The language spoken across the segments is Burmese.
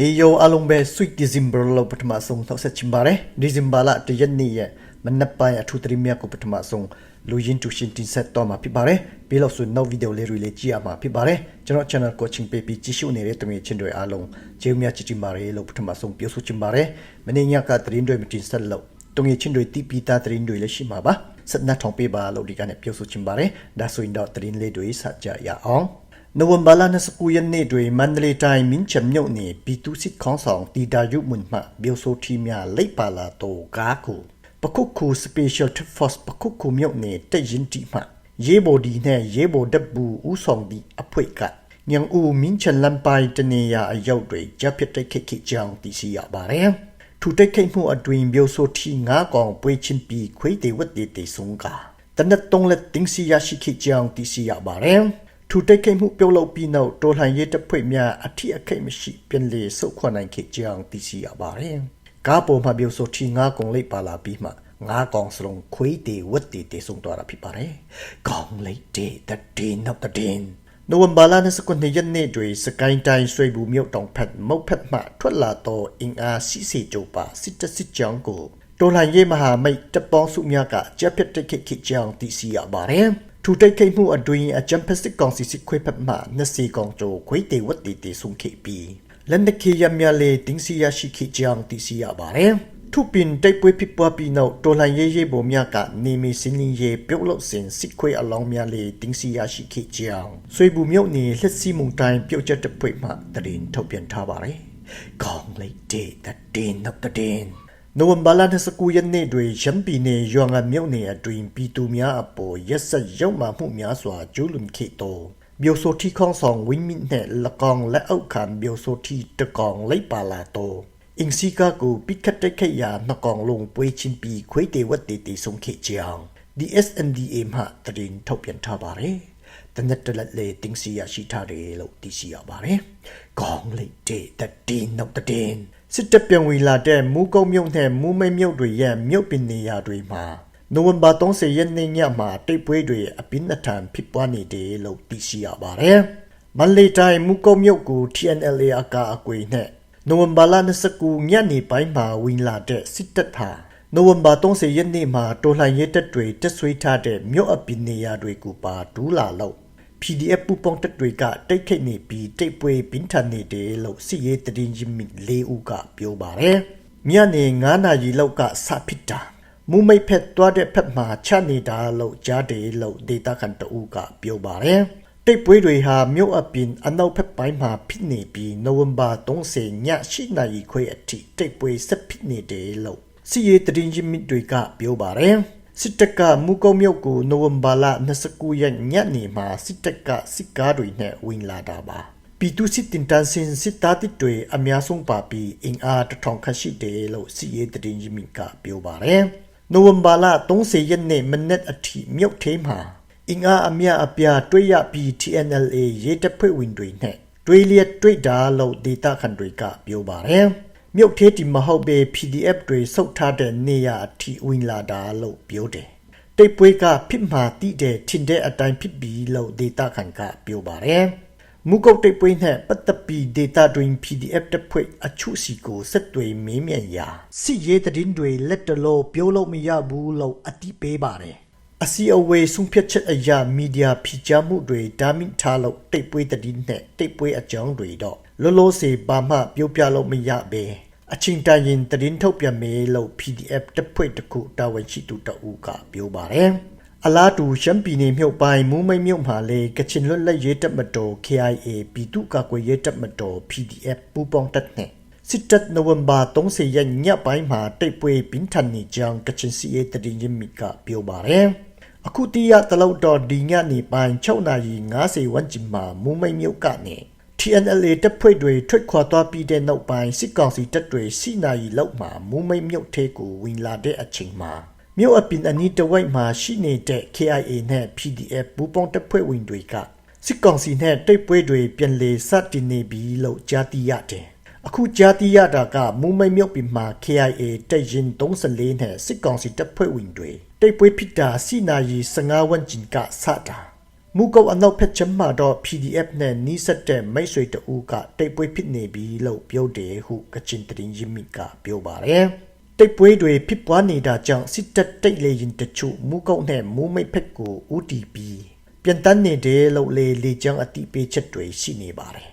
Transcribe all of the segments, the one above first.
ဟေယိုအလုံးပဲ sweet december လို့ပထမဆုံးထောက်ဆက်ချင်ပါတယ် december လတရက်နေ့ရဲ့မနက်ပိုင်းအထူးသတိမြတ်ကိုပထမဆုံးလူရင်းတူရှင်တင်ဆက်တော့မှာဖြစ်ပါတယ်ပြီးလို့ဆိုနောက်ဗီဒီယိုလေးတွေလေးကြည့်ရမှာဖြစ်ပါတယ်ကျွန်တော် channel coaching ပေးပြီးကြည့်ရှုနေတဲ့တမင်ချင်းတွေအားလုံးကျေးဇူးများချစ်တင်ပါတယ်လို့ပထမဆုံးပြောဆိုချင်ပါတယ်မနေ့ညကသတင်းတွေမတင်ဆက်လို့တမင်ချင်းတွေတီးပီတာသတင်းတွေလည်းရှိမှာပါစက်နတ်ထောင်ပေးပါလို့ဒီကနေ့ပြောဆိုချင်ပါတယ်ဒါဆိုရင်တော့သတင်းလေးတွေစကြရအောင် နိုဝင်ဘာလ29ရက်နေ့တွင်မန္တလေးတိုင်းမင်းချံမြို့နယ်ပြည်သူစစ်ခေါင်းဆောင်တီတာယုမွန်မှမြို့ဆိုထီများလိပ်ပါလာတော့ကားကိုပခုတ်ခု Special Task Force ပခုတ်ခုမြို့နယ်တက်ရင်တီမှရေဘော်ဒီနဲ့ရေဘော်တပ်ဘူးဦးဆောင်သည့်အဖွဲ့ကညံဦးမင်းချံလမ်ပိုင်တနေရာအရောက်တွင်ကြပြတ်တိုက်ခိတ်ခိတ်ကြောင်းသိရှိရပါတယ်ထူတိုက်ခိတ်မှုအတွင်မြို့ဆိုထီငါးကောင်ပွေးချင်းပြီးခွေးတေဝတ်တေတေဆုံကတနတ်တုံးလက်တင်းစီရရှိခိတ်ကြောင်းသိရှိရပါတယ် ထူတိုက်ခိတ်မှုပြုတ်လုပ်ပြီးနောက်တော်လှန်ရေးတပ်ဖွဲ့များအထီးအခိတ်မရှိပြန်လေဆုတ်ခွာနိုင်ခဲ့ကြောင်းသိရှိရပါတယ်။ကားပေါ်မှာပြုတ်ဆိုထီငါးကောင်လေးပါလာပြီးမှငါးကောင်စလုံးခွေးတေဝတ်တေတေဆုံးသွားတာဖြစ်ပါတယ်။ကောင်လေးတေတတေနောက်တတင်းနိုဝင်ဘာလ29ရက်နေ့တွင်စကိုင်းတိုင်းဆွေဘူးမြို့တောင်ဖက်မုတ်ဖက်မှထွက်လာသောအင်အားစီစီကြိုပါစစ်တစစ်ကြောင်းကိုတော်လှန်ရေးမဟာမိတ်တပ်ပေါင်းစုများကကြက်ပြတ်တိတ်ခိတ်ခိတ်ကြောင်းသိရှိရပါတယ်။ ထူတိတ်ခိတ်မှုအတွင်းအကြံဖက်စစ်ကောင်စီစစ်ခွေးဖက်မှနှစ်စီကောင်ကျိုခွေးတေဝတ်တေတေဆုံးခိပြီးလက်နက်ခေရမြလေတင်းစီရရှိခိကြောင်းသိရှိရပါတယ်။ထုပင်တိုက်ပွဲဖြစ်ပွားပြီးနောက်တော်လှန်ရေးရေးပုံများကနေမီစင်းလင်းရေးပြုတ်လို့စင်စစ်ခွေးအလောင်းများလေတင်းစီရရှိခိကြောင်းဆွေဘူးမြုပ်နေလက်စီမုန်တိုင်းပြုတ်ချက်တစ်ဖွဲ့မှတရင်ထုတ်ပြန်ထားပါတယ်။ကောင်းလိုက်တဲ့တဲ့နောက်တဲ့ နိုဝင်ဘာလ29ရက်နေ့တွင်ရမ်ပီနယ်ရွာငါမြို့နယ်အတွင်ပြည်သူများအပေါ်ရက်ဆက်ရောက်မှမှုများစွာကျူးလွန်ခဲ့သောမြို့ဆိုတီခေါင်းဆောင်ဝင်းမြင့်နှင့်လကောင်လက်အောက်ခံမြို့ဆိုတီတကောင်လိုက်ပါလာသောအင်စီကာကိုပိကတ်တက်ခဲ့ရာနှကောင်လုံးပွေးချင်းပြီးခွေးတေဝတ်တေတေဆုံးခဲ့ကြောင်း DSNDA မှတရင်ထုတ်ပြန်ထားပါတယ်တနက်တလက်လေတင်းစီရရှိထားတယ်လို့သိရှိရပါတယ်။ ကောင်းလိုက်တဲ့တည်နောက်တဲ့စစ်တပ်ပြန်ဝင်လာတဲ့မူကုံမြုံနဲ့မူမိတ်မြုပ်တွေရဲ့မြုပ်ပင်နေရာတွေမှာနိုဝင်ဘာ30ရက်နေ့ညမှာတိတ်ပွဲတွေအပြင်းအထန်ဖြစ်ပွားနေတယ်လို့သိရှိရပါတယ်။မန္တလေးတိုင်းမူကုံမြုပ်ကို TNLA အကာအကွယ်နဲ့နိုဝင်ဘာလ29ညနေပိုင်းမှာဝင်လာတဲ့စစ်တပ်ဟာနိုဝင်ဘာ30ရက်နေ့မှာတော်လှန်ရေးတပ်တွေတက်ဆွေးထားတဲ့မြို့အပင်နေရာတွေကိုပါဒူးလာလို့ PDF ပူပေါင်းတပ်တွေကတိတ်ခိတ်နေပြီးတိတ်ပွဲပင်ထန်နေတယ်လို့စစ်ရေးတရင်ကြီးလေးဦးကပြောပါတယ်။ညနေ9နာရီလောက်ကစဖြစ်တာမူမိတ်ဖက်သွားတဲ့ဖက်မှာချနေတာလို့ကြားတယ်လို့ဒေတာခန်တဦးကပြောပါတယ်။တိတ်ပွဲတွေဟာမြို့အပင်အနောက်ဖက်ပိုင်းမှာဖြစ်နေပြီးနိုဝင်ဘာ30ည8နာရီခွဲအထိတိတ်ပွဲဆက်ဖြစ်နေတယ်လို့စီရေးတရင်ကြီးတွေကပြောပါတယ် စစ်တပ်ကမူကုံမြုပ်ကိုနိုဝင်ဘာလ29ရက်ညနေမှာစစ်တပ်ကစစ်ကားတွေနဲ့ဝင်လာတာပါပီတူစစ်တင်တန်စင်စစ်သားတစ်တွေအများဆုံးပါပြီးအင်အားတထောင်ခန့်ရှိတယ်လို့စီရေးတရင်ကြီးကပြောပါတယ်နိုဝင်ဘာလ30ရက်နေ့မနက်အထိမြုပ်သေးမှာအင်အားအများအပြားတွေ့ရပြီး TNLA ရေတပ်ဖွဲ့ဝင်တွေနဲ့တွေ့လျက်တွေ့တာလို့ဒေတာခန်တွေကပြောပါတယ် မြုပ်သေးတီမဟုတ်ပဲ PDF တွေစုပ်ထားတဲ့နေရအထိဝင်လာတာလို့ပြောတယ်။တိတ်ပွဲကဖြစ်မှတိတဲ့ထင်တဲ့အတိုင်းဖြစ်ပြီးလို့ဒေတာခန်ကပြောပါတယ်။မူကုတ်တိတ်ပွဲနဲ့ပတ်သက်ပြီးဒေတာတွင် PDF တစ်ဖွဲ့အချို့စီကိုဆက်တွေမင်းမြန်ရာစီရေးတည်င်းတွေလက်တလို့ပြောလို့မရဘူးလို့အတိပေးပါတယ်။အစီအဝေးဆုံးဖြတ်ချက်အရာမီဒီယာဖိကြားမှုတွေဒါမိထားလို့တိတ်ပွဲတည်င်းနဲ့တိတ်ပွဲအကြောင်းတွေတော့ လောလောဆယ်ဘာမှပြောပြလို့မရပဲအချင်းတရင်တရင်ထုတ်ပြန်မယ်လို့ PDF တစ်ဖွဲ့တစ်ခုတာဝန်ရှိသူတအူးကပြောပါတယ်အလားတူရှမ်းပြည်နယ်မြို့ပိုင်းမူးမိတ်မြို့မှာလေကချင်လွတ်လပ်ရေးတပ်မတော် KIA ပြည်သူ့ကာကွယ်ရေးတပ်မတော် PDF ပူးပေါင်းတပ်နဲ့စစ်တပ်နိုဝင်ဘာ30ရက်ညပိုင်းမှာတိတ်ပွဲပြင်းထန်နေကြောင်းကချင်စီရေးတရင်ရင်းမြစ်ကပြောပါတယ်အခုတရတလောက်တော့ဒီညနေပိုင်း6နာရီ90ဝန်းကျင်မှာမူးမိတ်မြို့ကနေ TNLA တပ်ဖွဲ့တွေထွက်ခွာသွားပြီးတဲ့နောက်ပိုင်းစစ်ကောင်စီတပ်တွေစီနာရီလောက်မှမူမိတ်မြုပ်သေးကိုဝင်လာတဲ့အချိန်မှာမြို့အပင်အနီးတဝိုက်မှာရှိနေတဲ့ KIA နဲ့ PDF ဘူပေါင်းတပ်ဖွဲ့ဝင်တွေကစစ်ကောင်စီနဲ့တိတ်ပွဲတွေပြန်လည်စတင်နေပြီလို့ကြားသိရတယ်။အခုကြားသိရတာကမူမိတ်မြုပ်ပြီးမှ KIA တပ်ရင်34နဲ့စစ်ကောင်စီတပ်ဖွဲ့ဝင်တွေတိတ်ပွဲဖြစ်တာစီနာရီ15ဝန်းကျင်ကစတာ မူကုတ်အနောက်ဖက်ချမ်းမှာတော့ PDF နဲ့နီးစပ်တဲ့မိတ်ဆွေတဦးကတိတ်ပွဲဖြစ်နေပြီလို့ပြောတယ်ဟုကချင်တရင်ရင်းမိကပြောပါတယ်တိတ်ပွဲတွေဖြစ်ပွားနေတာကြောင့်စစ်တပ်တိတ်လေရင်တချို့မူကုတ်နဲ့မူမိတ်ဖက်ကို UTP ပြန်တန်းနေတယ်လို့လေလေချောင်းအတိပေးချက်တွေရှိနေပါတယ်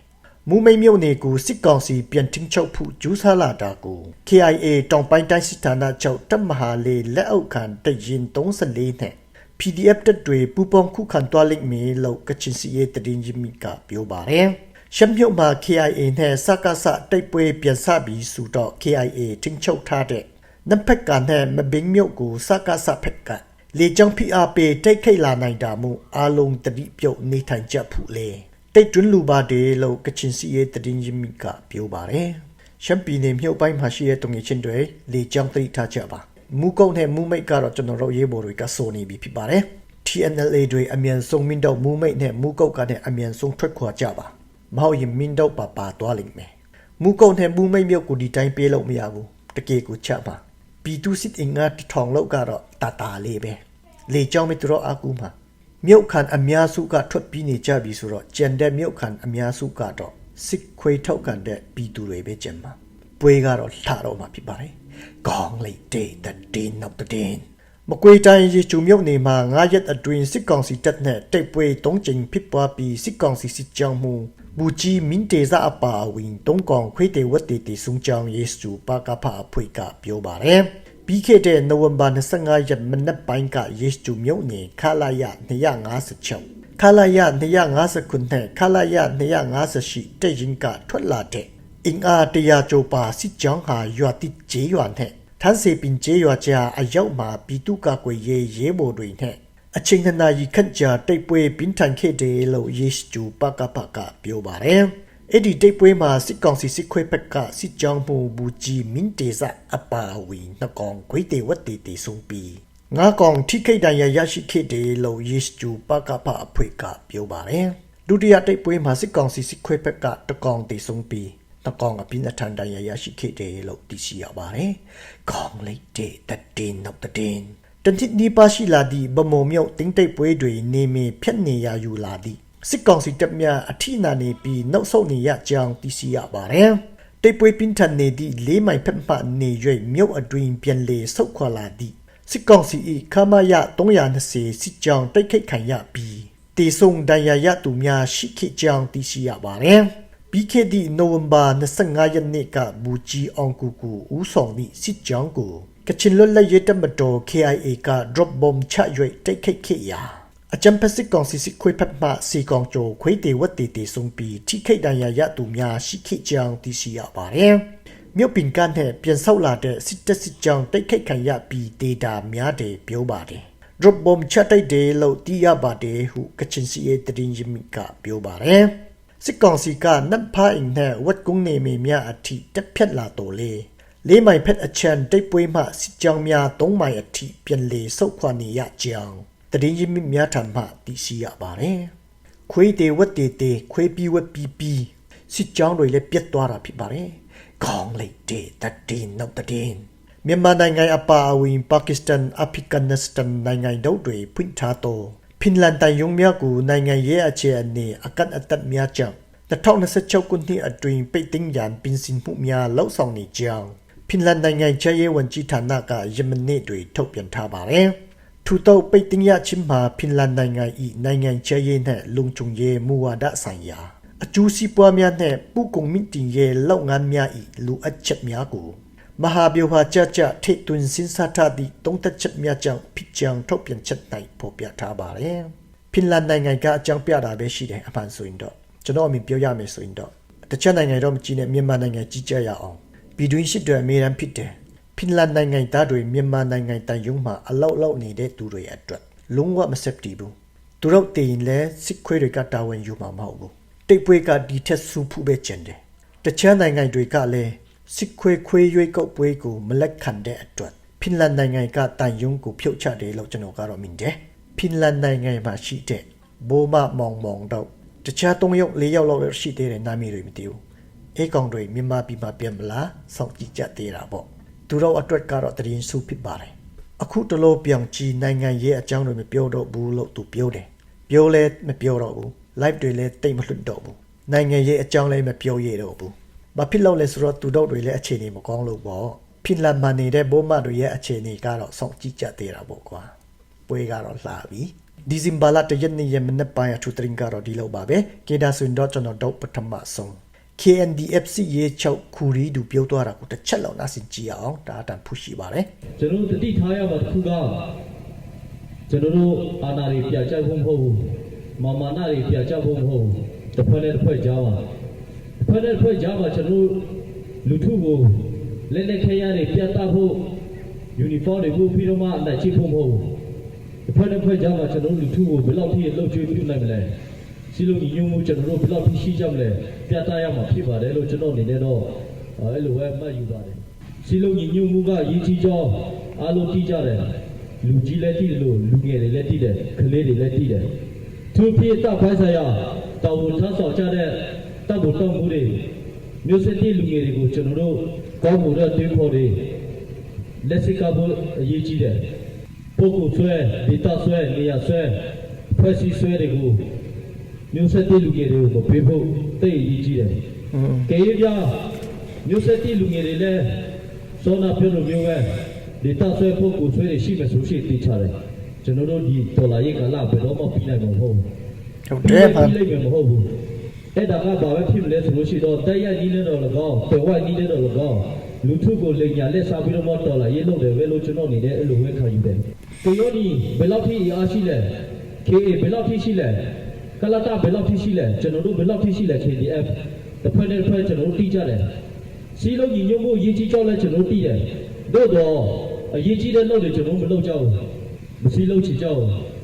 မူမိတ်မြို့နယ်ကိုစစ်ကောင်စီပြန်ထင်းချုပ်ဖို့ဂျူးဆလာတာကို KIA တောင်ပိုင်းတိုင်းစစ်ဌာနချုပ်တပ်မဟာလေလက်အောက်ခံတရင်34နဲ့ PDF တက်တွေပူပေါင်းခုခံသွားလိမ့်မယ်လို့ကချင်စီရဲ့တရင်ကြီးမိကပြောပါတယ်။ရှမ်းမြို့မှာ KIA နဲ့စကားစတိတ်ပွဲပြန်ဆပြီးဆိုတော့ KIA တင်ချုပ်ထားတဲ့နံဖက်ကနဲ့မဘင်းမြို့ကိုစကားစဖက်ကလေကြောင်းဖိအားပေးတိတ်ခိတ်လာနိုင်တာမို့အာလုံးတတိပြုတ်နေထိုင်ကြဖို့လေတိတ်တွန်းလူပါတယ်လို့ကချင်စီရဲ့တရင်ကြီးမိကပြောပါတယ်။ရှမ်းပြည်နယ်မြို့ပိုင်းမှာရှိတဲ့တုံငယ်ချင်းတွေလေကြောင်းတိတ်ထားကြပါ။ မူကုတ်နဲ့မူမိတ်ကတော့ကျွန်တော်တို့ရေးပေါ်တွေကစိုးနေပြီဖြစ်ပါတယ် TNLA တွေအမြန်ဆုံးမင်းတော့မူမိတ်နဲ့မူကုတ်ကနဲ့အမြန်ဆုံးထွက်ခွာကြပါမဟုတ်ရင်မင်းတော့ပါပါသွားလိမ့်မယ်မူကုတ်နဲ့မူမိတ်မြို့ကိုဒီတိုင်းပေးလို့မရဘူးတကယ်ကိုချပါပီတူစစ်အင်္ဂါတထောင်လောက်ကတော့တာတာလေးပဲလေကြောင်းမသူတော့အကူမှာမြို့ခံအများစုကထွက်ပြီးနေကြပြီဆိုတော့ကြံတဲ့မြို့ခံအများစုကတော့စစ်ခွေထောက်ခံတဲ့ပြည်သူတွေပဲကြံမှာပွဲကတော့လှတော့မှာဖြစ်ပါတယ် ကောင်းလိုက်တဲ့တဲ့နောက်တဲ့မကွေတိုင်းရေကျူမြုပ်နေမှာငါရက်အတွင်းစစ်ကောင်စီတပ်နဲ့တိတ်ပွဲတုံးကျင်ဖြစ်ပွားပြီးစစ်ကောင်စီစစ်ကြောင်းမှုဘူကြီးမင်းတေဇာအပါအဝင်တုံးကောင်ခွေးတေဝတ်တေတီဆုံကြောင်းယေစုပါကဖာအဖွေကပြောပါတယ်ပြီးခဲ့တဲ့နိုဝင်ဘာ25ရက်မနက်ပိုင်းကယေစုမြုပ်နေခလာရ256ခလာရ259နဲ့ခလာရ258တဲ့ရင်ကထွက်လာတဲ့ အင်အားတရာကျော်ပါစစ်ကြောင်းဟာရွာတိကျေးရွာနဲ့ထန်းစီပင်ကျေးရွာကြားအရောက်မှာပြည်သူ့ကာကွယ်ရေးရဲဘော်တွေနဲ့အချိန်နှစ်နာရီခန့်ကြာတိတ်ပွဲပြင်းထန်ခဲ့တယ်လို့ယေရှုပကပကပြောပါတယ်။အဲ့ဒီတိတ်ပွဲမှာစစ်ကောင်စီစစ်ခွေးဘက်ကစစ်ကြောင်းမှုဘူကြီးမင်းတေဇအပါဝီနှကောင်ခွေးတေဝတ်တေတေဆုံးပြီးငါကောင်ထိခိတ်တန်ရရရှိခဲ့တယ်လို့ယေရှုပကပအဖွေကပြောပါတယ်။ဒုတိယတိတ်ပွဲမှာစစ်ကောင်စီစစ်ခွေးဘက်ကတကောင်တေဆုံးပြီး တကောင်အပြင်းအထန်တန်ရရရှိခဲ့တယ်လို့သိရှိရပါတယ်။ကောင်းလိုက်တဲ့တတင်နောက်တတင်တတိနီပါရှိလာသည့်ဗမုံမြုပ်တင်းတိတ်ပွဲတွေနေမင်ဖြတ်နေရယူလာသည့်စစ်ကောင်စီတပ်များအထိနာနေပြီးနှုတ်ဆုတ်နေရကြောင်းသိရှိရပါတယ်။တိတ်ပွဲပြင်းထန်နေသည့်လေးမိုင်ဖက်မှနေ၍မြုပ်အတွင်ပြန်လေဆုတ်ခွာလာသည့်စစ်ကောင်စီ၏ခမရ320စစ်ကြောင်းတိုက်ခိုက်ခံရပြီးတေဆုံဒဏ်ရာရသူများရှိခဲ့ကြောင်းသိရှိရပါတယ်။ ပြီးခဲ့သည့်နိုဝင်ဘာ25ရက်နေ့ကဘူကြီးအောင်ကူကူဦးဆောင်သည့်စစ်ကြောင်းကိုကချင်လွတ်လပ်ရေးတပ်မတော် KIA က drop bomb ချ၍တိုက်ခိုက်ခဲ့ရာအကြံဖက်စစ်ကောင်စီစစ်ခွေးဖက်မှစီကောင်ကျော်ခွေးတေဝတ်တေတေဆုံးပြီးထိခိတ်တန်ရာရသူများရှိခိကြောင်းသိရှိရပါတယ်။မြို့ပင်ကနဲ့ပြန်ဆောက်လာတဲ့စစ်တပ်စစ်ကြောင်းတိုက်ခိုက်ခံရပြီးဒေတာများတယ်ပြောပါတယ်။ drop bomb ချတိုက်တယ်လို့သိရပါတယ်ဟုကချင်စီရဲ့တရင်ရမီကပြောပါတယ်။ စစ်ကောင်စီကနတ်ဖားအိမ်နဲ့ဝတ်ကုန်းနေမီများအထိတက်ဖြတ်လာတော်လေလေးမိုင်ဖက်အချန်တိတ်ပွေးမှစစ်ကြောင်းများ၃မိုင်အထိပြန်လေဆုတ်ခွာနေရကြောင်းတရင်ကြီးများထံမှသိရှိရပါတယ်ခွေးတေဝတ်တေတေခွေးပြီးဝတ်ပြီးပြီးစစ်ကြောင်းတွေလည်းပြတ်သွားတာဖြစ်ပါတယ်ခေါင်းလိုက်တဲ့တတင်နောက်တတင်မြန်မာနိုင်ငံအပါအဝင်ပါကစ္စတန်အာဖဂန်နစ္စတန်နိုင်ငံတို့တွေဖွင့်ထားတော့ ဖင်လန်တိုင်ယုံမြကိုနိုင်ငံရဲ့အခြေအနေအကန့်အသတ်များကြောင့်2026ခုနှစ်အတွင်းပိတ်သိမ်းရန်ပြင်ဆင်မှုများလှုပ်ဆောင်နေကြောင်းဖင်လန်နိုင်ငံချရေးဝန်ကြီးဌာနကယမနေ့တွေထုတ်ပြန်ထားပါတယ်။ထူတော့ပိတ်သိမ်းရခြင်းမှာဖင်လန်နိုင်ငံ၏နိုင်ငံချရေးနဲ့လုံခြုံရေးမူဝါဒဆိုင်ရာအကျိုးစီးပွားများနှင့်ပုဂ္ဂိုလ်မြင့်တင်ရေးလုပ်ငန်းများ၏လိုအပ်ချက်များကို မဟာဗျူဟာကြကြထိတ်တွင်စင်စားထားသည့်တုံးသက်ချက်များကြောင့်ဖြစ်ကြောင်းထုတ်ပြန်ချက်၌ဖော်ပြထားပါတယ်။ဖင်လန်နိုင်ငံကအကြောင်းပြတာပဲရှိတယ်အမှန်ဆိုရင်တော့ကျွန်တော်အမြင်ပြောရမယ်ဆိုရင်တော့တခြားနိုင်ငံတော့မကြည့်နဲ့မြန်မာနိုင်ငံကြီးကြရအောင်ပြည်တွင်းရှိတွေအများအားဖြစ်တယ်။ဖင်လန်နိုင်ငံသားတွေမြန်မာနိုင်ငံတန်ယုံမှာအလောက်လောက်နေတဲ့သူတွေအတွက်လုံးဝမဆက်တည်ဘူး။သူတို့တည်ရင်လည်းစစ်ခွေးတွေကတာဝန်ယူမှာမဟုတ်ဘူး။တိတ်ပွဲကဒီထက်ဆူဖူးပဲကျန်တယ်။တခြားနိုင်ငံတွေကလည်း စစ်ခွေခွေရွေးကောက်ပွဲကိုမလက်ခံတဲ့အတွက်ဖင်လန်နိုင်ငံကတန်ယုံကိုဖြုတ်ချတယ်လို့ကျွန်တော်ကတော့မြင်တယ်ဖင်လန်နိုင်ငံမှာရှိတဲ့ဘိုးမမောင်မောင်တော့တခြား၃ယောက်၄ယောက်လောက်ရှိသေးတယ်နာမည်တွေမသိဘူးအဲကောင်တွေမြန်မာပြည်မှာပြန်မလားစောင့်ကြည့်ကြသေးတာပေါ့သူတို့အတွက်ကတော့တရင်စုဖြစ်ပါတယ်အခုတလို့ပြောင်ကြည့်နိုင်ငံရဲ့အကြောင်းတွေမပြောတော့ဘူးလို့သူပြောတယ်ပြောလဲမပြောတော့ဘူး live တွေလည်းတိတ်မလွတ်တော့ဘူးနိုင်ငံရေးအကြောင်းလည်းမပြောရတော့ဘူး ဘာဖြစ်လို့လဲဆိုတော့သူတို့တွေလည်းအခြေအနေမကောင်းလို့ပေါ့ဖင်လန်မှာနေတဲ့ဘိုးမတွေရဲ့အခြေအနေကတော့စောင့်ကြည့်ကြသေးတာပေါ့ကွာပွဲကတော့လှပြီဒီဇင်ဘာလတရက်နေ့ရက်မနေ့ပိုင်းအထူးသတင်းကတော့ဒီလောက်ပါပဲကေဒါဆွန်တော့ကျွန်တော်တို့ပထမဆုံး KNDFC ရေချောက်ခူရီဒူပြောသွားတာကိုတစ်ချက်လောက်နားဆင်ကြည့်အောင်ဒါအတန်ဖူးရှိပါတယ်ကျွန်တော်တို့တတိထားရမှာတစ်ခုကကျွန်တော်တို့အာဏာတွေပြကြဖို့မဟုတ်ဘူးမာမာနာတွေပြကြဖို့မဟုတ်ဘူးတစ်ဖွဲ့နဲ့တစ်ဖွဲ့ကြားပါတစ် ဖွဲ့နဲ့တစ်ဖွဲ့ကြားပါကျွန်တော်တို့လူထုကိုလက်လက်ခဲရတွေပြတ်သားဖို့ယူနီဖောင်းတွေကိုပြီးတော့မှအနိုင်ချိဖို့မဟုတ်ဘူးတစ်ဖွဲ့နဲ့တစ်ဖွဲ့ကြားမှာကျွန်တော်တို့လူထုကိုဘယ်လောက်ထိလှုပ်ကြွေးပြုနိုင်မလဲစီလုံးညီညွတ်မှုကျွန်တော်တို့ဘယ်လောက်ထိရှိကြမလဲပြတ်သားရမှာဖြစ်ပါတယ်လို့ကျွန်တော်အနေနဲ့တော့အဲ့လိုပဲမှတ်ယူပါတယ်စီလုံးညီညွတ်မှုကရည်ကြီးကြောင်းအားလုံးသိကြတယ်လူကြီးလည်းသိတယ်လို့လူငယ်တွေလည်းသိတယ်ကလေးတွေလည်းသိတယ်သူဖြစ်တော့ဖိုင်းဆိုင်ရတောင်ဝန်ထမ်းဆောင်ကြတဲ့ တောက်ဖို့တောက်မှုတွေမျိုးစစ်တီလူငယ်တွေကိုကျွန်တော်တို့ကောင်းမှုတဲ့တွင်းဖို့တွေလက်စကဖို့အရေးကြီးတယ်ပုဂ္ဂိုလ်ဆွဲဒေတာဆွဲနေရာဆွဲဖွဲ့စည်းဆွဲတွေကိုမျိုးစစ်တီလူငယ်တွေကိုမပေးဖို့တိတ်အရေးကြီးတယ်อืมကလေးပြမျိုးဆက်တိလူငယ်တွေလည်းစောနာပြောလို့မျိုးပဲဒီတဆွဲဖို့ကိုဆွဲတွေရှိမှဆိုရှိသိချတယ်ကျွန်တော်တို့ဒီဒေါ်လာရေးကလာဘယ်တော့မှပြီးနိုင်မှာမဟုတ်ဘူးဟုတ်တယ်ပါပြီးနိုင်မှာမဟုတ်ဘူး အဲ့ဒါကဘာပဲဖြစ်မလဲဆိုလို့ရှိတော့တက်ရိုက်နီးနေတော့လည်းကောင်းပယ်ဝိုက်နီးနေတော့လည်းကောင်းလူထုကိုလိန်ညာလက်စားပြီးတော့မှဒေါ်လာရေးလုပ်တယ်ပဲလို့ကျွန်တော်အနေနဲ့အဲ့လိုပဲခံယူတယ်ကိုရိုနီဘယ်လောက်ထိအားရှိလဲ KA ဘယ်လောက်ထိရှိလဲကလတာဘယ်လောက်ထိရှိလဲကျွန်တော်တို့ဘယ်လောက်ထိရှိလဲ KDF တစ်ဖွဲ့နဲ့တစ်ဖွဲ့ကျွန်တော်တို့တိကျတယ်စီလုံးညီညွတ်မှုအရေးကြီးကြောင်းလဲကျွန်တော်တို့သိတယ်။သို့တော့အရေးကြီးတဲ့လုပ်တွေကျွန်တော်တို့မလုပ်ကြဘူး။မစီလုံးချင်ကြဘူး။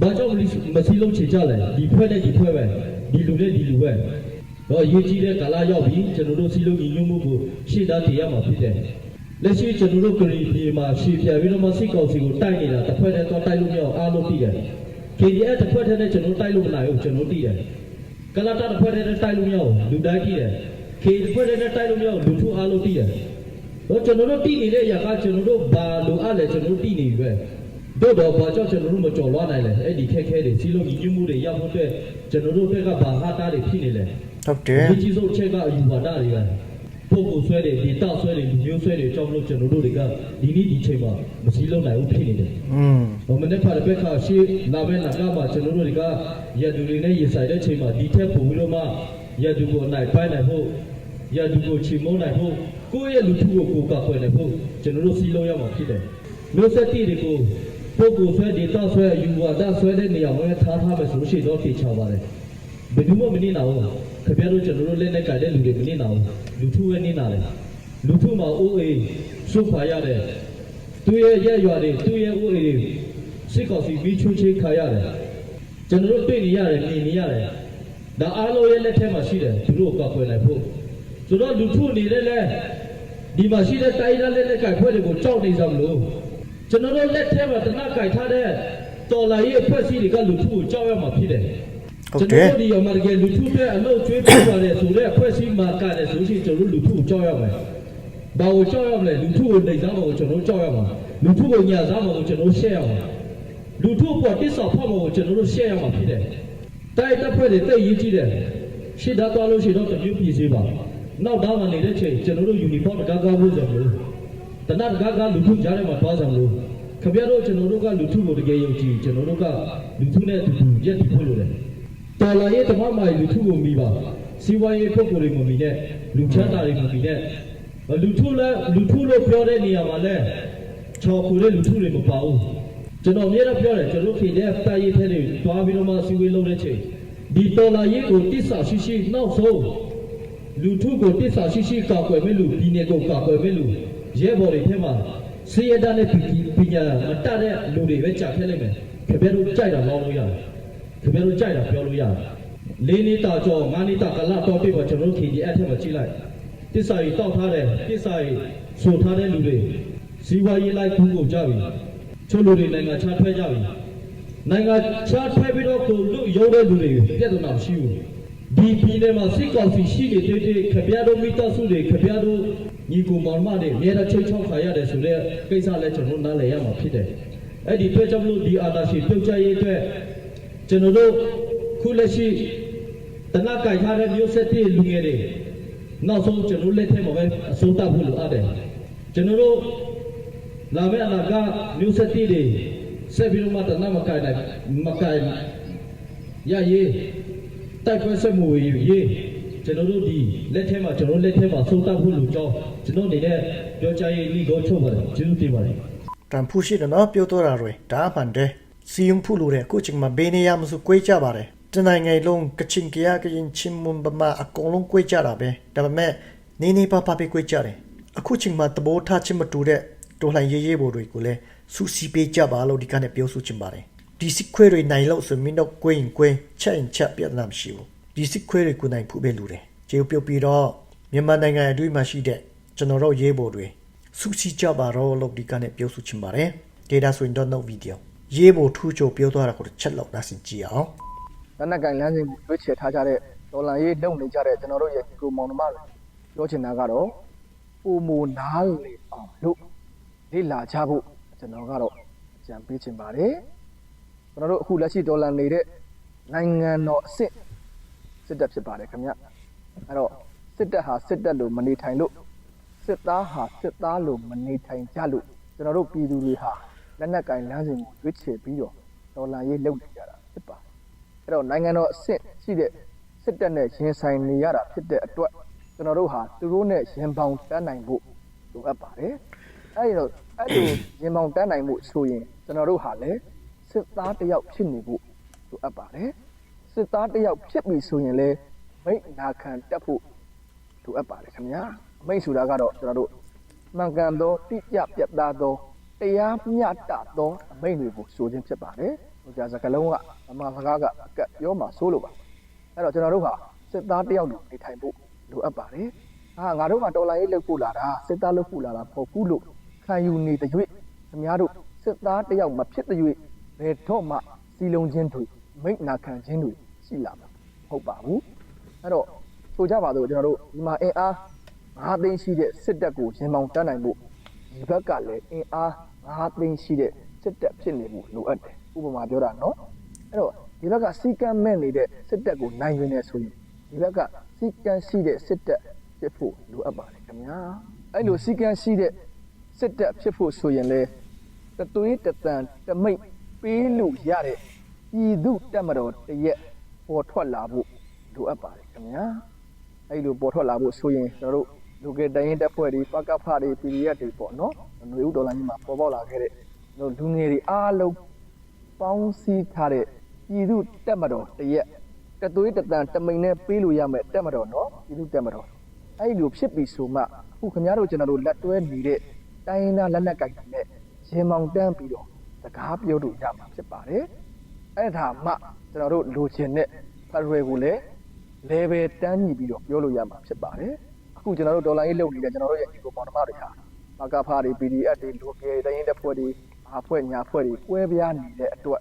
ဘာကြောင့်မမစီလုံးချင်ကြလဲ။ဒီဖွဲ့နဲ့ဒီဖွဲ့ပဲ။ဒီလူနဲ့ဒီလူပဲ။တော့အရေးကြီးတဲ့ကာလရောက်ပြီကျွန်တော်တို့စီလုံးညီညွတ်မှုကိုရှေ့သားတည်ရမှာဖြစ်တယ်။လက်ရှိကျွန်တော်တို့ကရီပြည်မှာရှေ့ပြပြီးတော့မှစိတ်ကောက်စီကိုတိုက်နေတာတစ်ဖွဲ့နဲ့တော့တိုက်လို့မရအောင်အားလုံးသိတယ်။ KDF တစ်ဖွဲ့နဲ့ကျွန်တော်တိုက်လို့မနိုင်ဘူးကျွန်တော်သိတယ်။ကလတာတစ်ဖွဲ့တည်းနဲ့တိုက်လို့မရဘူးလူတိုင်းကြည့်တယ်ခေတစ်ဖွဲ့တည်းနဲ့တိုက်လို့မရဘူးလူထုအားလုံးသိတယ်တော့ကျွန်တော်တို့တိနေတဲ့အရာကကျွန်တော်တို့ဘာလိုအပ်လဲကျွန်တော်တို့တိနေပြီပဲ တို့တော့ဘာကြောင့်ကျွန်တော်တို့မကြော်လွှားနိုင်လဲအဲ့ဒီခက်ခဲတွေစီးလုံးညီညွတ်မှုတွေရောက်ဖို့အတွက်ကျွန်တော်တို့ဘက်ကဘာဟာတာတွေဖြစ်နေလဲဟုတ်တယ်ဒီကြီးဆုံးအချက်ကအယူဝါဒတွေကပုံကိုဆွဲတယ်ဒီတောက်ဆွဲတယ်လူမျိုးဆွဲတယ်အကြောင်းလို့ကျွန်တော်တို့တွေကဒီနေ့ဒီချိန်မှာမစည်းလုံးနိုင်ဘူးဖြစ်နေတယ်อืม။ဟိုမနေ့ဖာတဲ့ဘက်ကရှေ့လာမဲ့လာကမှာကျွန်တော်တို့တွေကရတူတွေနဲ့ရင်ဆိုင်တဲ့ချိန်မှာဒီထက်ပိုပြီးတော့မှရတူကိုအနိုင်ပိုင်းနိုင်ဖို့ရတူကိုချီမုန်းနိုင်ဖို့ကိုယ့်ရဲ့လူထုကိုကိုယ်ကဖွယ်နိုင်ဖို့ကျွန်တော်တို့စီလုံးရမှာဖြစ်တယ်။မျိုးဆက်တီတွေကို ပုဂ္ဂိုလ်ဆွဲဒေတာဆွဲအယူဝါဒဆွဲတဲ့နေရာမှာထားထားမယ်ဆိုလို့ရှိရင်တော့ထေချပါတယ်။ဘယ်သူမှမနေနိုင်ဘူး။ခင်ဗျားတို့ကျွန်တော်တို့လက်နဲ့ကြိုက်တဲ့လူတွေမနေနိုင်ဘူး။လူထုပဲနေနိုင်တယ်။လူထုမှာအိုးအေးစုခွာရတယ်။သူရဲ့ရက်ရွာတွေသူရဲ့ဥအေတွေစစ်ကောင်စီပြီးချွတ်ချင်းခါရတယ်ကျွန်တော်တို့တွေ့နေရတယ်နေနေရတယ်ဒါအားလုံးရဲ့လက်ထက်မှာရှိတယ်သူတို့ကိုကောက်ွယ်လိုက်ဖို့ဆိုတော့လူထုနေတဲ့လဲဒီမှာရှိတဲ့တိုင်းသားလက်လက်ကင်ဖွဲ့တွေကိုကြောက်နေကြမလို့ ကျွန်တော်တို့လက်ထက်မှာတနက်ကင်ထားတဲ့တော်လာရေးအဖွဲ့အစည်းတွေကလူထုကိုကြောက်ရမှာဖြစ်တယ်ဟုတ်ကျွန်တယ်တော်တို့ဒီအမေရိကန်လူထုတွေအလုပ်ကျွေးပြပါတယ်ဆိုတော့အဖွဲ့အစည်းမှာကတယ်ဆိုရှင်ကျွန်တော်တို့လူထုကိုကြောက်ရမယ်။ဘာကိုကြောက်ရမလဲလူထုကိုနှိမ်စားမှာကိုကျွန်တော်တို့ကြောက်ရမှာ။လူထုကိုညှာစားမှာကိုကျွန်တော်တို့ရှက်ရမှာ။လူထုပေါ်တစ္ဆာဖောက်မှာကိုကျွန်တော်တို့ရှက်ရမှာဖြစ်တယ်။တိုက်တပ်ဖွဲ့တွေတိတ်ရေးကြည့်တယ်။ရှစ်သားသွားလို့ရှိရင်တော့တမျိုးပြည်စေးပါ။နောက်သားမှနေတဲ့ချိန်ကျွန်တော်တို့ယူနီဖောင်းတကားကားဖို့ဆိုလို့ တနတ်တကားကားလူထုကြားထဲမှာသွားဆောင်လို့ခင်ဗျားတို့ကျွန်တော်တို့ကလူထုကိုတကယ်ယုံကြည်ကျွန်တော်တို့ကလူထုနဲ့အတူတူရက်တည်ဖို့လိုတယ်။တော်လာရေးတမမိုင်လူထုကိုမိပါစီဝါရေးပုဂ္ဂိုလ်တွေမမိနဲ့လူချမ်းသာတွေမမိနဲ့လူထုလည်းလူထုလို့ပြောတဲ့နေရာမှာလည်းချော်ခုတဲ့လူထုတွေမပါဘူးကျွန်တော်အမြဲတမ်းပြောတယ်ကျွန်တော်ခေတဲ့တာရေးထဲတွေတွားပြီးတော့မှစီဝေးလုပ်တဲ့ချိန်ဒီတော်လာရေးကိုတစ္ဆာရှိရှိနောက်ဆုံးလူထုကိုတစ္ဆာရှိရှိကာကွယ်မဲ့လူဒီနေကိုကာကွယ်မဲ့လူ ရဲဘော်တွေထဲမှာစေရတာနဲ့ပညာမတတ်တဲ့လူတွေပဲကြာခဲ့လိမ့်မယ်ခင်ဗျားတို့ကြိုက်တာလောင်းလို့ရတယ်ခင်ဗျားတို့ကြိုက်တာပြောလို့ရတယ်လေးနေတာကြောငါးနေတာကလတော့ပြပါကျွန်တော်တို့ KDF ထဲမှာကြည့်လိုက်တစ္ဆာကြီးတောက်ထားတယ်တစ္ဆာကြီးဆိုထားတဲ့လူတွေဇီဝရေးလိုက်ကူးကိုကြပြီချို့လူတွေနိုင်ငံခြားထွက်ကြပြီနိုင်ငံခြားထွက်ပြီးတော့ကိုလူရုံးတဲ့လူတွေပြဿနာမရှိဘူးဒီပြည်နယ်မှာစစ်ကောင်စီရှိနေသေးသေးခင်ဗျားတို့မိသားစုတွေခင်ဗျားတို့ ညီကိုမောင်မတွေအများကြီးချိတ်ချောက်ခါရတယ်ဆိုတဲ့ကိစ္စလည်းကျွန်တော်နားလည်ရမှာဖြစ်တယ်အဲ့ဒီအတွက်ကြောင့်မလို့ဒီအာသာရှိပြုတ်ချရေးအတွက်ကျွန်တော်တို့ခုလက်ရှိတနက်ကြိုင်ထားတဲ့မျိုးဆက်တဲ့လူငယ်တွေနောက်ဆုံးကျွန်တော်တို့လက်ထက်မှာပဲအဆုံးသတ်ဖို့လိုအပ်တယ်ကျွန်တော်တို့လာမယ့်အနာကမျိုးဆက်တဲ့တွေဆက်ပြီးတော့မှတနက်မကြိုင်နိုင်မကြိုင်ရရေးတိုက်ပွဲဆက်မှုရေး ကျွန်တော်တို့ဒီလက်ထက်မှာကျွန်တော်တို့လက်ထက်မှာဆုံးသတ်ဖို့လိုကြောင်းကျွန်တော်အနေနဲ့ပြောချင်ရေးလိကိုချုပ်ပါတယ်ကျေးဇူးတင်ပါတယ်တန်ဖူရှိတယ်နော်ပြောတော့တာတွေဒါအမှန်တယ်စီယုံဖူလို့တဲ့အခုချိန်မှာဘေးနေရမစုကွေးကြပါတယ်တနိုင်ငံလုံးကချင်ကရကရင်ချင်းမွန်ဗမာအကုန်လုံးကွေးကြတာပဲဒါပေမဲ့နေနေပါပါပဲကွေးကြတယ်အခုချိန်မှာတဘောထားချင်းမတူတဲ့တော်လှန်ရေးရေးဘော်တွေကိုလည်းစူစီပေးကြပါလို့ဒီကနေ့ပြောဆိုချင်ပါတယ်ဒီစစ်ခွေးတွေနိုင်လို့ဆိုမင်းတို့ကွေးရင်ကွေးချက်ရင်ချက်ပြဿနာမရှိဘူး ဒီစစ်ခွေးတွေကိုနိုင်ဖို့ပဲလူတယ်ကျေပြုတ်ပြီးတော့မြန်မာနိုင်ငံအတွင်းမှာရှိတဲ့ကျွန်တော်တို့ရေးဘော်တွေစူစီကြပါတော့လို့ဒီကနေ့ပြောဆိုချင်ပါတယ်ဒေတာဆိုရင်တော့ note video ရေးဖို့ထူးချိုပြောသွားတာကိုတစ်ချက်လောက်နားဆင်ကြည့်အောင်လက်နက်ကင်လမ်းစဉ်ကိုရွေးချယ်ထားကြတဲ့ဒေါ်လာရေးလုံနေကြတဲ့ကျွန်တော်တို့ရဲ့ကိုမောင်နှမတွေပြောချင်တာကတော့ပုံမနားလေအောင်လို့လေ့လာကြဖို့ကျွန်တော်ကတော့အကြံပေးချင်ပါတယ်ကျွန်တော်တို့အခုလက်ရှိဒေါ်လာနေတဲ့နိုင်ငံတော်အစ်စ် စစ်တပ်ဖြစ်ပါတယ်ခင်ဗျအဲ့တော့စစ်တပ်ဟာစစ်တပ်လို့မနေထိုင်လို့စစ်သားဟာစစ်သားလို့မနေထိုင်ကြလို့ကျွန်တော်တို့ပြည်သူတွေဟာလက်နက်ကင်လမ်းစဉ်ကိုရွေးချယ်ပြီးတော့ဒေါ်လာရေးလုံနေကြတာဖြစ်ပါတယ်အဲ့တော့နိုင်ငံတော်အဆင့်ရှိတဲ့စစ်တပ်နဲ့ရင်ဆိုင်နေရတာဖြစ်တဲ့အတွက်ကျွန်တော်တို့ဟာသူတို့နဲ့ရင်ပေါင်တန်းနိုင်ဖို့လိုအပ်ပါတယ်။အဲ့ဒီတော့အဲ့ဒီရင်ပေါင်တန်းနိုင်မှုဆိုရင်ကျွန်တော်တို့ဟာလည်းစစ်သားတစ်ယောက်ဖြစ်နေဖို့လိုအပ်ပါတယ်။ စစ်သားတစ်ယောက်ဖြစ်ပြီဆိုရင်လည်းမိတ်နာခံတက်ဖို့လိုအပ်ပါတယ်ခင်ဗျာ။မိတ်ဆိုတာကတော့ကျွန်တော်တို့မှန်ကန်သောတိကျပြတ်သားသောတရားမျှတသောအမိန့်တွေကိုဆိုခြင်းဖြစ်ပါတယ်။ဟိုကြာစကလုံးကဗမာစကားကအကတ်ပြောမှဆိုလို့ပါ။အဲ့တော့ကျွန်တော်တို့ဟာစစ်သားတစ်ယောက်လိုနေထိုင်ဖို့လိုအပ်ပါတယ်။အာငါတို့ကတော်လိုင်းရေးလုပ်ဖို့လာတာစစ်သားလုပ်ဖို့လာတာမဟုတ်ဘူးလို့ခံယူနေတဲ့၍ခင်ဗျားတို့စစ်သားတစ်ယောက်မဖြစ်တဲ့၍ဘယ်တော့မှစီလုံးချင်းတွေ မိတ်နာခံခြင်းတွေရှိလာမှာမဟုတ်ပါဘူး။အဲ့တော့ဆိုကြပါစို့ကျွန်တော်တို့ဒီမှာအင်အား၅သိန်းရှိတဲ့စစ်တပ်ကိုရင်ပေါင်တန်းနိုင်ဖို့ဒီဘက်ကလည်းအင်အား၅သိန်းရှိတဲ့စစ်တပ်ဖြစ်နေဖို့လိုအပ်တယ်။ဥပမာပြောတာနော်။အဲ့တော့ဒီဘက်ကစီကံမဲ့နေတဲ့စစ်တပ်ကိုနိုင်ရင်လည်းဆိုရင်ဒီဘက်ကစီကံရှိတဲ့စစ်တပ်ဖြစ်ဖို့လိုအပ်ပါတယ်ခင်ဗျာ။အဲ့လိုစီကံရှိတဲ့စစ်တပ်ဖြစ်ဖို့ဆိုရင်လည်းတသွေးတတန်တမိတ်ပေးလို့ရတဲ့ ပြည်သူတက်မတော်တရက်ပေါ်ထွက်လာဖို့လိုအပ်ပါတယ်ခင်ဗျာ။အဲ့လိုပေါ်ထွက်လာဖို့ဆိုရင်ကျွန်တော်တို့လူကတိုင်းရင်တက်ဖွဲ့တွေပကဖတွေ PDF တွေပေါ့နော်။ຫນွေဦးဒေါ်လာကြီးမှာပေါ်ပေါက်လာခဲ့တဲ့တို့လူငယ်တွေအားလုံးပေါင်းစည်းထားတဲ့ပြည်သူတက်မတော်တရက်တသွေးတတန်တမိန်နဲ့ပေးလို့ရမယ်တက်မတော်နော်ပြည်သူတက်မတော်အဲ့လိုဖြစ်ပြီဆိုမှအခုခင်ဗျားတို့ကျွန်တော်တို့လက်တွဲနေတဲ့တိုင်းရင်းသားလက်နက်ကိုင်တွေနဲ့ရင်မောင်တန်းပြီးတော့စကားပြောလို့ရမှာဖြစ်ပါတယ် အဲ့ဒါမှကျွန်တော်တို့လိုချင်တဲ့ဖရွယ်ကိုလည်း level တန်းညီပြီးတော့ပြောလို့ရမှာဖြစ်ပါတယ်အခုကျွန်တော်တို့ဒေါ်လာရေးလုပ်နေတဲ့ကျွန်တော်တို့ရဲ့ဒီကိုပေါင်းတစ်ပါးတွေဟာမကဖားတွေ PDF တွေလူပြေတိုင်းရင်တက်ဖွဲ့တွေအားဖွဲ့ညာဖွဲ့တွေကွဲပြားနေတဲ့အတွက်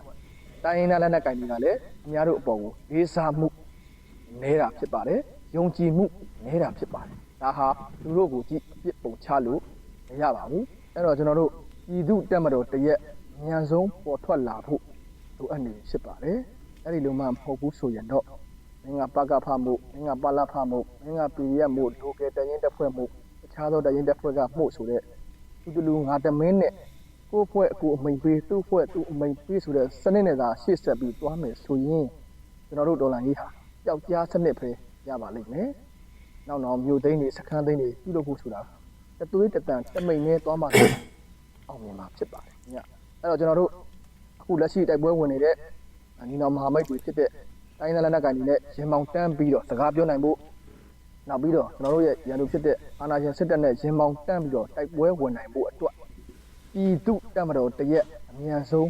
တိုင်းရင်းသားလက်နက်ကိုင်တွေကလည်းအများတို့အပေါ်ကိုလေးစားမှုနေတာဖြစ်ပါတယ်။ယုံကြည်မှုနေတာဖြစ်ပါတယ်။ဒါဟာသူတို့ကိုကြည့်အပြစ်ပုံချလို့မရပါဘူး။အဲ့တော့ကျွန်တော်တို့ပြည်သူတက်မတော်တရက်အမြန်ဆုံးပေါ်ထွက်လာဖို့ လိုအပ်နေဖြစ်ပါတယ်။အဲ့ဒီလိုမှမဟုတ်ဘူးဆိုရင်တော့မင်းကပကဖမှုမင်းကပလဖမှုမင်းကပီရီရက်မှုဒိုကေတရင်တက်ဖွဲ့မှုတခြားသောတရင်တက်ဖွဲ့ကမှုဆိုတဲ့သူတူလူငါတမင်းနဲ့ကိုယ့်ဖွဲ့ကိုအမိန်ပေးသူ့ဖွဲ့သူ့အမိန်ပေးဆိုတဲ့စနစ်နဲ့သာရှေ့ဆက်ပြီးသွားမယ်ဆိုရင်ကျွန်တော်တို့ဒေါ်လာကြီးဟာပျောက်ကြားစနစ်ပဲရပါလိမ့်မယ်။နောက်တော့မြို့သိန်းတွေစခန်းသိန်းတွေပြုလုပ်ဖို့ဆိုတာတသွေးတတန်တမိန်နဲ့သွားမှလည်းအောင်မြင်မှာဖြစ်ပါတယ်ည။အဲ့တော့ကျွန်တော်တို့ အခုလက်ရှိတိုက်ပွဲဝင်နေတဲ့ညီနောင်မဟာမိတ်တွေဖြစ်တဲ့တိုင်းနယ်လက်နက်ကိုင်တွေနဲ့ရင်မောင်တန်းပြီးတော့စကားပြောနိုင်ဖို့နောက်ပြီးတော့ကျွန်တော်တို့ရဲ့ရန်သူဖြစ်တဲ့အာနာရှင်စစ်တပ်နဲ့ရင်မောင်တန်းပြီးတော့တိုက်ပွဲဝင်နိုင်ဖို့အတွက်ပြည်သူတက်မတော်တရက်အမြန်ဆုံး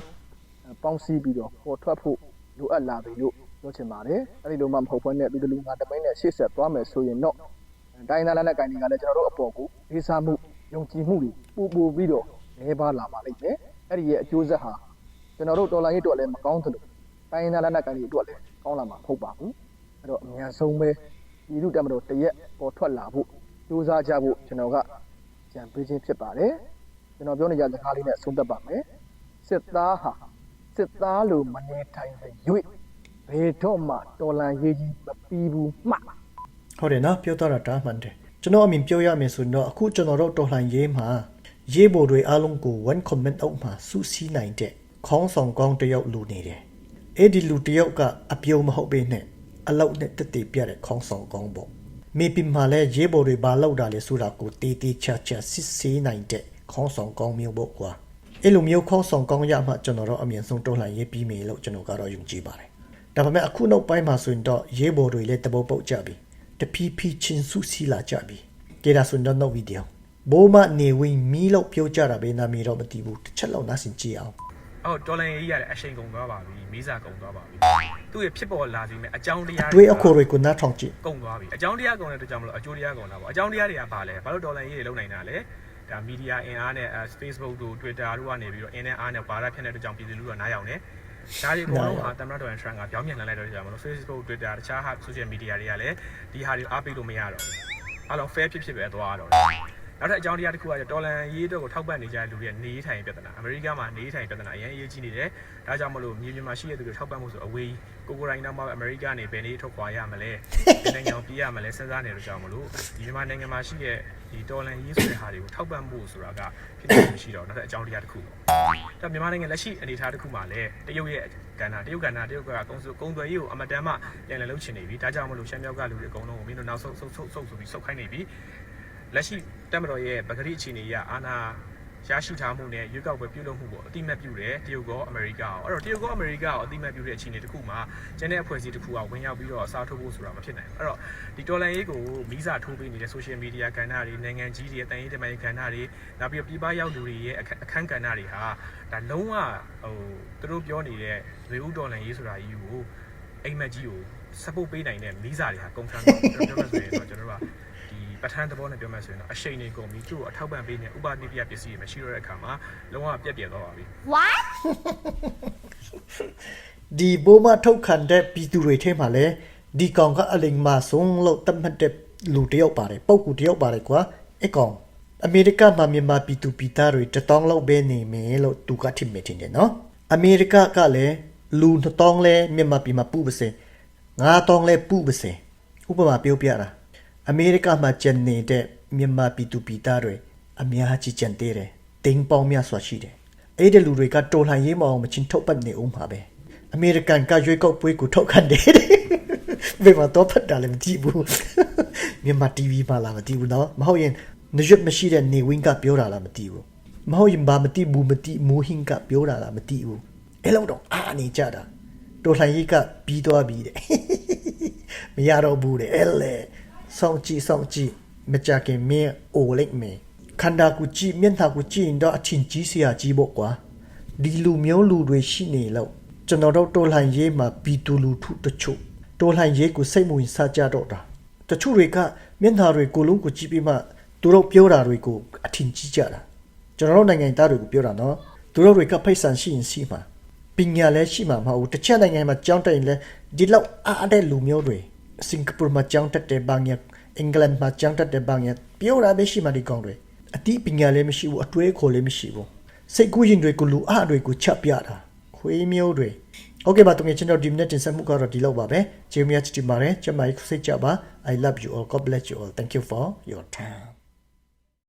ပေါင်းစည်းပြီးတော့ပေါ်ထွက်ဖို့လိုအပ်လာပြီလို့ပြောချင်ပါတယ်။အဲဒီလိုမှမဟုတ်ဘဲနဲ့ပြည်သူလူငါတမိန်နဲ့ရှေ့ဆက်သွားမယ်ဆိုရင်တော့တိုင်းသားလက်နက်ကိုင်တွေကလည်းကျွန်တော်တို့အပေါ်ကိုလေးစားမှုယုံကြည်မှုတွေပူပူပြီးတော့နေပါလာပါလိမ့်မယ်။အဲဒီရဲ့အကျိုးဆက်ဟာ ကျွန်တော်တို့တော်လိုင်းရေးအတွက်လည်းမကောင်းသလိုတိုင်းသားလက်နက်ကိုင်တွေအတွက်လည်းကောင်းလာမှာမဟုတ်ပါဘူး။အဲတော့အမြန်ဆုံးပဲပြည်သူတက်မတော်တရက်ပေါ်ထွက်လာဖို့ကြိုးစားကြဖို့ကျွန်တော်ကကြံပေးခြင်းဖြစ်ပါတယ်။ကျွန်တော်ပြောနေကြစကားလေးနဲ့ဆုံးသက်ပါမယ်စစ်သားဟာစစ်သားလိုမနေထိုင်တဲ့၍ဘယ်တော့မှတော်လန်ရေးကြီးမပြီးဘူးမှဟုတ်တယ်နော်ပြောတော့တာဒါမှန်တယ်ကျွန်တော်အမြင်ပြောရမယ်ဆိုရင်တော့အခုကျွန်တော်တို့တော်လှန်ရေးမှာရေးပေါ်တွေအားလုံးကို one comment အောက်မှာစူးစီးနိုင်တဲ့ ခေါင်းဆောင်ကောင်းတစ်ယောက်လူနေတယ်အဲ့ဒီလူတစ်ယောက်ကအပြုံမဟုတ်ပေနဲ့အလောက်နဲ့တက်တည်ပြတဲ့ခေါင်းဆောင်ကောင်းပေါ့မေပင်မှာလဲရေးပေါ်တွေဘာလောက်တာလဲဆိုတာကိုတေးတေးချာချာစစ်ဆေးနိုင်တဲ့ခေါင်းဆောင်ကောင်းမျိုးပေါ့ကွာအဲ့လိုမျိုးခေါင်းဆောင်ကောင်းရမှကျွန်တော်တို့အမြင်ဆုံးတော်လှန်ရေးပြီးမယ်လို့ကျွန်တော်ကတော့ယုံကြည်ပါတယ်ဒါပေမဲ့အခုနောက်ပိုင်းမှာဆိုရင်တော့ရေးဘော်တွေလည်းတဘောပုတ်ကြပြီတပီးပီးချင်းစုစီလာကြပြီကြည့်ဒါဆိုရင်တော့နောက်ဗီဒီယိုဘိုးမနေဝင်းမီးလို့ပြောကြတာပဲနာမည်တော့မသိဘူးတစ်ချက်လောက်နားဆင်ကြည့်အောင် အော်ဒေါ်လာရေးရတယ်အချိန်ကုန်သွားပါပြီမီးစာကုန်သွားပါပြီသူ့ရဲ့ဖြစ်ပေါ်လာစီမဲ့အကြောင်းတရားတွေးအခေါ်တွေကိုနားထောင်ကြည့်ကုန်သွားပြီအကြောင်းတရားကုန်တဲ့အတွက်ကြောင့်မလို့အကျိုးတရားကုန်တာပေါ့အကြောင်းတရားတွေကဘာလဲဘာလို့ဒေါ်လာရေးတွေလုံနိုင်တာလဲဒါမီဒီယာအင်အားနဲ့ Facebook တို့ Twitter တို့ကနေပြီးတော့အင်းနဲ့အားနဲ့ဘာသာဖြစ်တဲ့အတွက်ကြောင့်ပြည်သူလူထုကနားယောင်နေဒါတွေအကုန်လုံးဟာတမန်တော်ထရန်ကပြောင်းပြန်လှန်လိုက်တော့ကြောင့်မလို့ Facebook Twitter တခြားဟာ social media တွေကလည်းဒီဟာတွေအားပေးလို့မရတော့ဘူးအားလုံး fair ဖြစ်ဖြစ်ပဲသွားတော့တယ် နောက်ထပ်အကြောင်းတရားတစ်ခုကဒေါ်လာရေးအတွက်ကိုထောက်ပံ့နေကြတဲ့လူတွေနေထိုင်ပြဿနာအမေရိကမှာနေထိုင်ပြဿနာအရင်အရေးကြီးနေတယ်ဒါကြောင့်မလို့မြေပြင်မှာရှိတဲ့သူတွေထောက်ပံ့မှုဆိုအဝေးကိုကိုရိုင်းတော့မှအမေရိကနေဘယ်နေထုတ်ခွာရမလဲဘယ်နိုင်ငံကိုပြေးရမလဲစဉ်းစားနေလို့ကြောင့်မလို့ဒီမြန်မာနိုင်ငံမှာရှိတဲ့ဒီဒေါ်လာရေးဆိုတဲ့ဟာတွေကိုထောက်ပံ့ဖို့ဆိုတာကဖြစ်နေမရှိတော့နောက်ထပ်အကြောင်းတရားတစ်ခုပေါ့ဒါမြန်မာနိုင်ငံလက်ရှိအနေအထားတစ်ခုမှာလည်းတရုတ်ရဲ့ကဏ္ဍတရုတ်ကဏ္ဍတရုတ်ကကုန်းစုကုန်းသွယ်ရေးကိုအမတန်မှပြန်လည်လုပ်ချင်နေပြီဒါကြောင့်မလို့ရှမ်းမြောက်ကလူတွေအကုန်လုံးကိုမင်းတို့နောက်ဆုတ်ဆုတ်ဆုတ်ဆုတ်ဆိုပြီးဆုတ်ခိုင်းနေပြီ လက်ရှိတက်မတော်ရဲ့ပဂရိအခြေအနေအရအာနာရရှိထားမှုနဲ့ရွေးကောက်ပွဲပြုလုပ်မှုကိုအတိမတ်ပြုတယ်တရုတ်ကောအမေရိကရောအဲ့တော့တရုတ်ကောအမေရိကရောအတိမတ်ပြုတဲ့အခြေအနေတစ်ခုမှာကျန်တဲ့အဖွဲ့အစည်းတစ်ခုကဝင်ရောက်ပြီးတော့အစားထိုးဖို့ဆိုတာမဖြစ်နိုင်ဘူးအဲ့တော့ဒီတော်လန်ရေးကိုမီးစာထိုးပေးနေတဲ့ social media ကဏ္ဍတွေနိုင်ငံကြီးတွေအတန်ရေးတမန်ရေးကဏ္ဍတွေနောက်ပြီးပြည်ပရောက်လူတွေရဲ့အခန်းကဏ္ဍတွေဟာဒါလုံးဝဟိုသူတို့ပြောနေတဲ့ဝေဦးတော်လန်ရေးဆိုတာကြီးကိုအိမ်မက်ကြီးကို support ပေးနိုင်တဲ့မီးစာတွေဟာကုန်ခံတော့ပြောမှဆိုရင်တော့ကျွန်တော်တို့ကဒီ ပဋ္ဌာန်းသဘောနဲ့ပြောမှဆိုရင်တော့အရှိန်တွေကုန်ပြီးသူ့ကိုအထောက်ပံ့ပေးနေဥပနိပြပစ္စည်းတွေမရှိတော့တဲ့အခါမှာလုံးဝပြက်ပြက်သွားပါပြီဒီဘိုးမထုတ်ခံတဲ့ပြည်သူတွေထဲမှာလဲဒီကောင်ကအလိမ်မဆုံးလို့တတ်မှတ်တဲ့လူတစ်ယောက်ပါတယ်ပုပ်ကူတစ်ယောက်ပါတယ်ကွာအဲ့ကောင်အမေရိကမှာမြန်မာပြည်သူပြည်သားတွေတတောင်းလောက်ပဲနေမယ်လို့သူကထင်မိတင်တယ်နော်အမေရိကကလည်းလူတစ်တောင်းလဲမြန်မာပြည်မှာပူပစေငါးတောင်းလဲပူပစေဥပမာပြောပြတာ အမေရိကမှာကျန်နေတဲ့မြန်မာပြည်သူပြည်သားတွေအများကြီးကျန်သေးတယ်တင်းပေါင်းများစွာရှိတယ်အဲ့ဒီလူတွေကတော်လှန်ရေးမအောင်မချင်းထုတ်ပတ်နေအောင်ပါပဲအမေရိကန်ကရွေးကောက်ပွဲကိုထောက်ခံတယ်ဘယ်မှာတော့ဖတ်တာလည်းမကြည့်ဘူးမြန်မာ TV မှာလာမကြည့်ဘူးနော်မဟုတ်ရင်နရွတ်မရှိတဲ့နေဝင်းကပြောတာလားမသိဘူးမဟုတ်ရင်ဘာမသိဘူးမသိမူဟင်းကပြောတာလားမသိဘူးအဲ့လောက်တော့အာနေကြတာတော်လှန်ရေးကပြီးသွားပြီတဲ့မရတော့ဘူးတဲ့အဲ့လေ စောင့်ကြည့်စောင့်ကြည့်မကြခင်မင်းအိုလိုက်မယ်ခန္ဓာကိုယ်ကြည့်မျက်နှာကိုကြည့်ရင်တော့အချင်းကြီးစရာကြီးပေါ့ကွာဒီလူမျိုးလူတွေရှိနေလို့ကျွန်တော်တို့တော်လှန်ရေးမှာဘီတူလူထုတချို့တော်လှန်ရေးကိုစိတ်မဝင်စားကြတော့တာတချို့တွေကမျက်နှာတွေကိုလုံးကိုကြည့်ပြီးမှသူတို့ပြောတာတွေကိုအထင်ကြီးကြတာကျွန်တော်တို့နိုင်ငံသားတွေကိုပြောတာနော်သူတို့တွေကဖိတ်ဆန်ရှိရင်ရှိမှာပညာလည်းရှိမှာမဟုတ်ဘူးတစ်ချက်နိုင်ငံမှာကြောင်းတက်ရင်လည်းဒီလောက်အားတဲ့လူမျိုးတွေ စင်ကာပူမှာကြောင်းတက်တဲ့ဘန်ရအင်္ဂလန်မှာကြောင်းတက်တဲ့ဘန်ရပြောတာပဲရှိမှဒီကောင်တွေအတိပညာလည်းမရှိဘူးအတွေးခေါ်လည်းမရှိဘူးစိတ်ကူးရင်တွေကိုလူအားတွေကိုချက်ပြတာခွေးမျိုးတွေโอเคပါတကယ်ကျွန်တော်ဒီမိနစ်တင်ဆက်မှုကတော့ဒီလောက်ပါပဲဂျေမီယာချတီပါတယ်ကျမကြီးစိတ်ကြပါ I love you all God bless you all thank you for your time